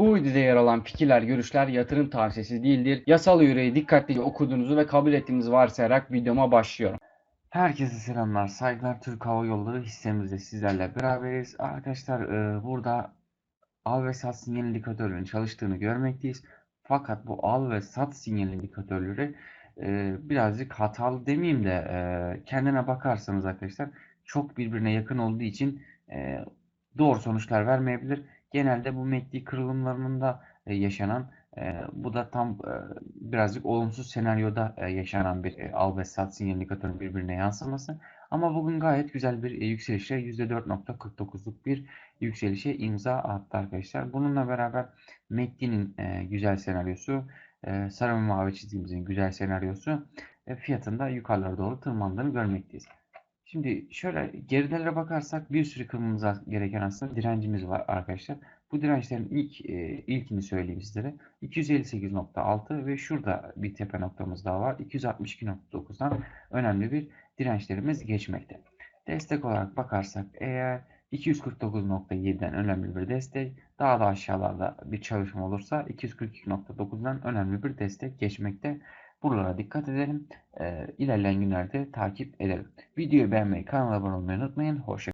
Bu videoda yer alan fikirler, görüşler yatırım tavsiyesi değildir. Yasal yüreği dikkatlice okuduğunuzu ve kabul ettiğinizi varsayarak videoma başlıyorum. Herkese selamlar, saygılar. Türk Hava Yolları hissemizde sizlerle beraberiz. Arkadaşlar e, burada al ve sat sinyal indikatörünün çalıştığını görmekteyiz. Fakat bu al ve sat sinyal indikatörleri e, birazcık hatalı demeyeyim de e, kendine bakarsanız arkadaşlar çok birbirine yakın olduğu için e, doğru sonuçlar vermeyebilir. Genelde bu MACD kırılımlarında e, yaşanan e, bu da tam e, birazcık olumsuz senaryoda e, yaşanan bir e, al ve birbirine yansıması. Ama bugün gayet güzel bir e, yükselişe %4.49'luk bir yükselişe imza attı arkadaşlar. Bununla beraber MACD'nin e, güzel senaryosu, e, sarı ve mavi çizdiğimizin güzel senaryosu e, fiyatında yukarılara doğru tırmandığını görmekteyiz. Şimdi şöyle gerilere bakarsak bir sürü kırmamız gereken aslında direncimiz var arkadaşlar. Bu dirençlerin ilk e, ilkini söyleyeyim sizlere. 258.6 ve şurada bir tepe noktamız daha var. 262.9'dan önemli bir dirençlerimiz geçmekte. Destek olarak bakarsak eğer 249.7'den önemli bir destek, daha da aşağılarda bir çalışma olursa 242.9'dan önemli bir destek geçmekte. Buralara dikkat edelim. Ee, ilerleyen günlerde takip edelim. Videoyu beğenmeyi, kanala abone olmayı unutmayın. Hoşça